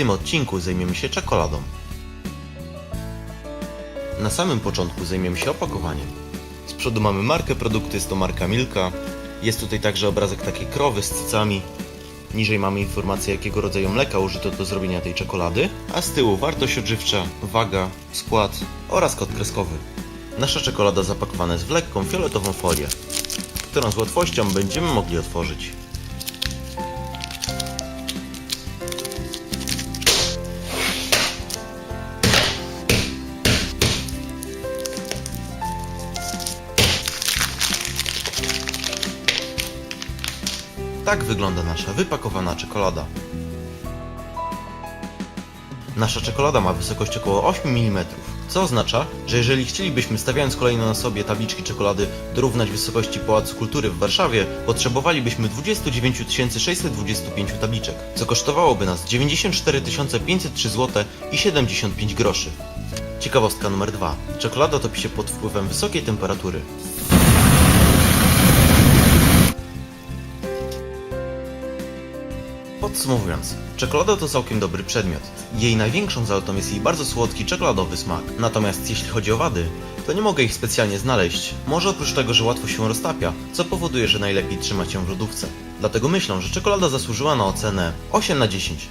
tym odcinku zajmiemy się czekoladą. Na samym początku zajmiemy się opakowaniem. Z przodu mamy markę produktu, jest to marka Milka. Jest tutaj także obrazek takiej krowy z cycami. Niżej mamy informację, jakiego rodzaju mleka użyto do zrobienia tej czekolady, a z tyłu wartość odżywcza, waga, skład oraz kod kreskowy. Nasza czekolada zapakowana jest w lekką fioletową folię, którą z łatwością będziemy mogli otworzyć. Tak wygląda nasza wypakowana czekolada. Nasza czekolada ma wysokość około 8 mm, co oznacza, że jeżeli chcielibyśmy stawiając kolejno na sobie tabliczki czekolady dorównać wysokości Pałacu Kultury w Warszawie, potrzebowalibyśmy 29 625 tabliczek, co kosztowałoby nas 94 503 zł i 75 groszy. Ciekawostka numer 2. Czekolada topi się pod wpływem wysokiej temperatury. Podsumowując, czekolada to całkiem dobry przedmiot. Jej największą zaletą jest jej bardzo słodki czekoladowy smak. Natomiast jeśli chodzi o wady, to nie mogę ich specjalnie znaleźć. Może oprócz tego, że łatwo się roztapia, co powoduje, że najlepiej trzymać ją w lodówce. Dlatego myślę, że czekolada zasłużyła na ocenę 8 na 10.